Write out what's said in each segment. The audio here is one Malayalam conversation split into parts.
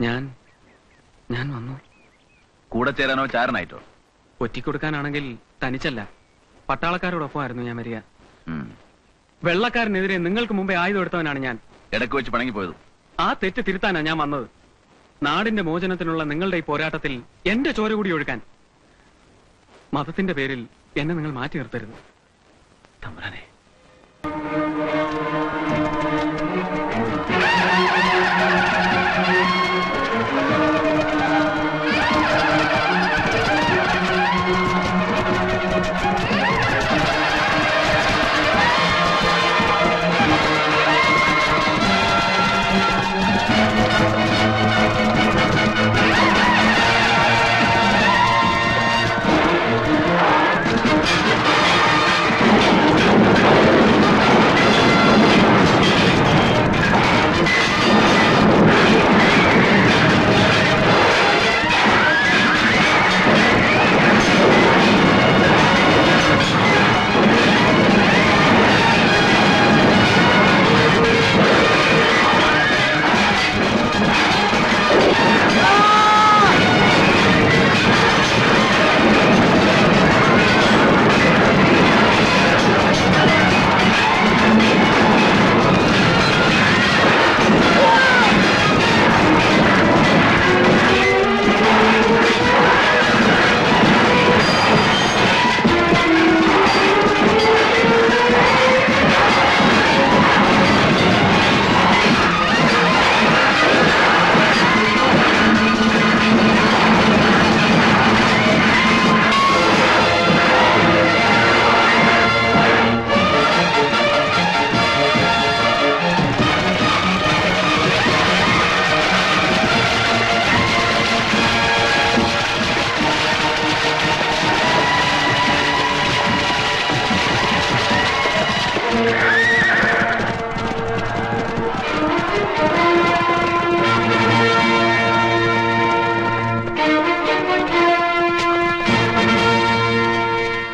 ഞാൻ ഞാൻ വന്നു. കൂടെ ചേരാനോ ചാരനായിട്ടോ? ഒറ്റിക്കൊടുക്കാനാണെങ്കിൽ തനിച്ചല്ല. പട്ടാളക്കാരോടൊപ്പമായിരുന്നു ഞാൻ മരിയ. വെള്ളക്കാരനെതിരെ നിങ്ങൾക്ക് മുമ്പേ ആയുധം എടുത്തവനാണ് ഞാൻ. ഇടയ്ക്ക് വെച്ച് പണങ്ങി പോയത്. ആ തെറ്റ് തിരുത്താനാ ഞാൻ വന്നത്. നാടിന്റെ മോചനത്തിനുള്ള നിങ്ങളുടെ ഈ പോരാട്ടത്തിൽ എന്റെ ചോര കൂടി ഒഴുക്കാൻ. മതത്തിന്റെ പേരിൽ എന്നെ നിങ്ങൾ മാറ്റി നിർത്തരുത്. തമ്പുരാനെ.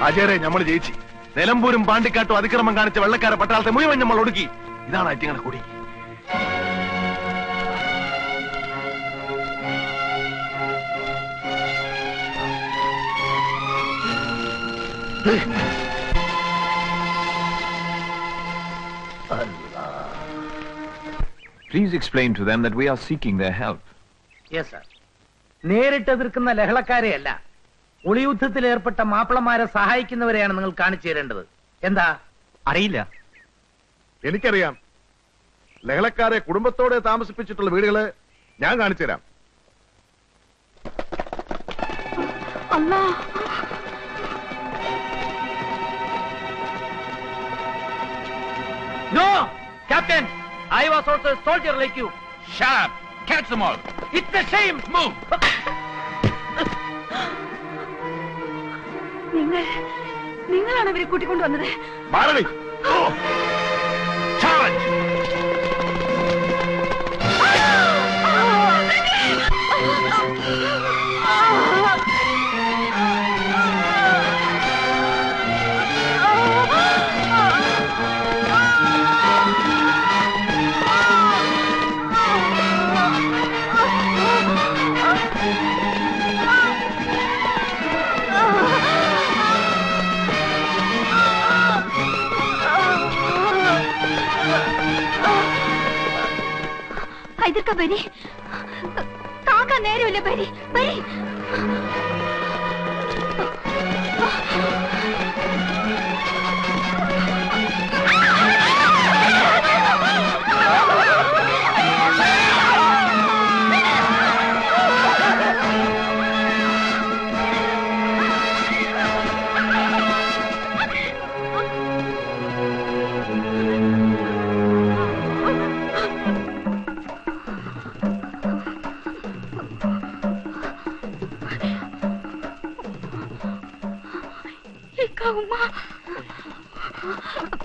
അജയരെ നമ്മൾ ജയിച്ചു. നിലമ്പൂരും പാണ്ടിക്കാട്ടും അതിക്രമം കാണിച്ച വെള്ളക്കാരെ പട്ടാളത്തെ മുഴുവൻ നമ്മൾ ഒടുക്കി. ഇതാണ് അറ്റിങ്ങളുടെ കൂടി. Please explain to them that we are seeking their help. Yes sir നേരിട്ട് എതിർക്കുന്ന ലഹളക്കാരെയല്ല. ഒളിയുദ്ധത്തിൽ ഏർപ്പെട്ട മാപ്പിളമാരെ സഹായിക്കുന്നവരെയാണ് നിങ്ങൾ കാണിച്ചു തരേണ്ടത്. എന്താ? അറിയില്ല. എനിക്കറിയാം. ലഹളക്കാരെ കുടുംബത്തോടെ താമസിപ്പിച്ചിട്ടുള്ള വീടുകൾ ഞാൻ കാണിച്ചു തരാം. No captain I was also soldier like you Shut up! Catch them all! It's a shame Move! നിങ്ങൾ നിങ്ങളാണ് ഇവരെ കൂട്ടിക്കൊണ്ടുവന്നത് ഹൈദർക്ക ബരി കാക്ക നേരമില്ല ബരി ബരി ഇക്ക ഉമ്മ ആ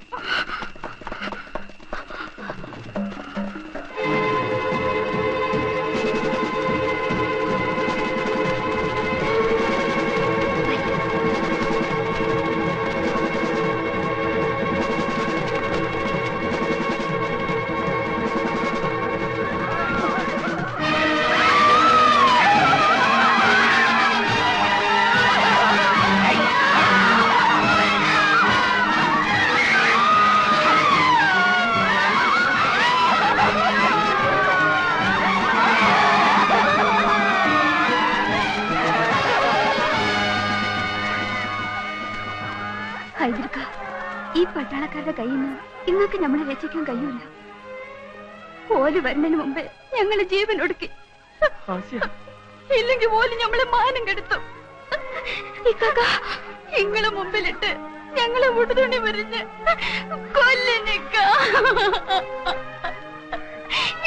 പട്ടാളക്കാരുടെ കയ്യിൽ നിന്ന് ഇന്നൊക്കെ നമ്മളെ രക്ഷിക്കാൻ കഴിയൂല. ഓൽ വരുന്നതിന് മുമ്പേ ഞങ്ങളെ ജീവൻ ഒടുക്കി. ഇല്ലെങ്കിൽ ഓൽ ഞമ്മളെ മാനം കെടുത്തു. നിങ്ങളെ മുമ്പിലിട്ട് ഞങ്ങളെ ഉടുതുണി വരിഞ്ഞ് കൊല്ലിനിക്ക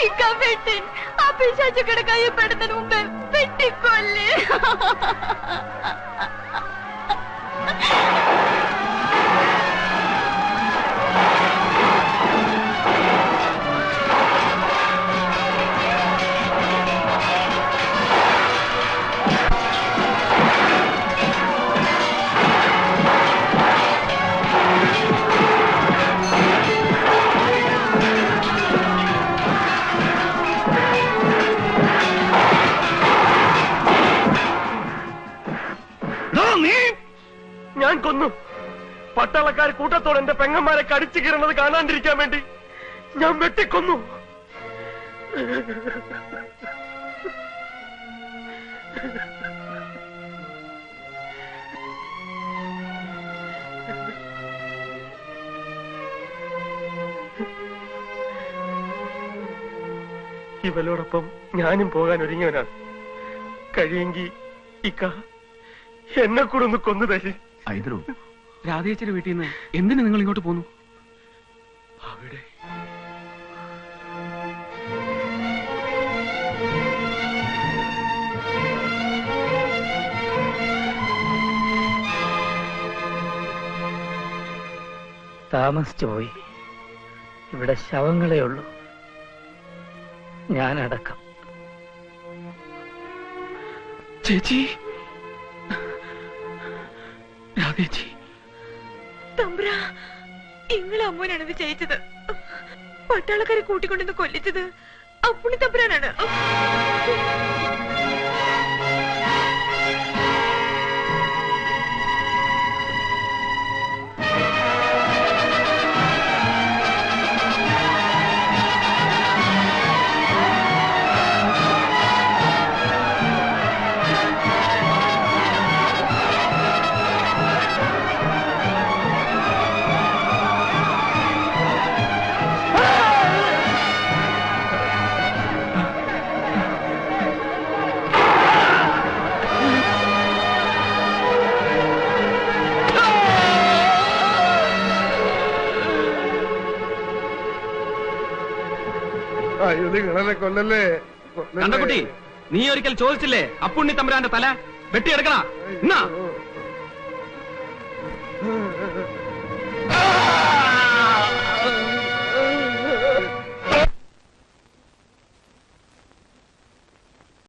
ഇക്ക വെട്ടി ആ പിശാചുക്കടെ കയ്യപ്പെടുന്നതിന് പെടുന്നതിന് മുമ്പേ വെട്ടിക്കൊല്ലേ. പട്ടാളക്കാർ കൂട്ടത്തോടെ എന്റെ പെങ്ങന്മാരെ കടിച്ചു കീറുന്നത് കാണാണ്ടിരിക്കാൻ വേണ്ടി ഞാൻ വെട്ടിക്കൊന്നു. ഇവലോടൊപ്പം ഞാനും പോകാൻ ഒരുങ്ങിയവനാണ്. കഴിയെങ്കിൽ ഇക്ക എന്നെ കൂടെ ഒന്ന് കൊന്നു തരി. ഐതറു രാധേച്ചിയുടെ വീട്ടിൽ നിന്ന് എന്തിനു നിങ്ങൾ ഇങ്ങോട്ട് പോന്നു? അവിടെ. താമസിച്ചു പോയി. ഇവിടെ ശവങ്ങളേ ഉള്ളൂ. ഞാനടക്കം. ചേച്ചി. രാധേച്ചി. ഇങ്ങളെ അമ്മൂനാണ് ഇത് പട്ടാളക്കാരെ കൂട്ടിക്കൊണ്ടിന്ന് കൊല്ലിച്ചത് അപ്പുണി തമ്പ്രാനാണ് നിങ്ങളെ കൊല്ലല്ലേ കണ്ടക്കുട്ടി നീ ഒരിക്കൽ ചോദിച്ചില്ലേ അപ്പുണ്ണി തമ്പുരാന്റെ തല വെട്ടിയെടുക്കണ എന്നാ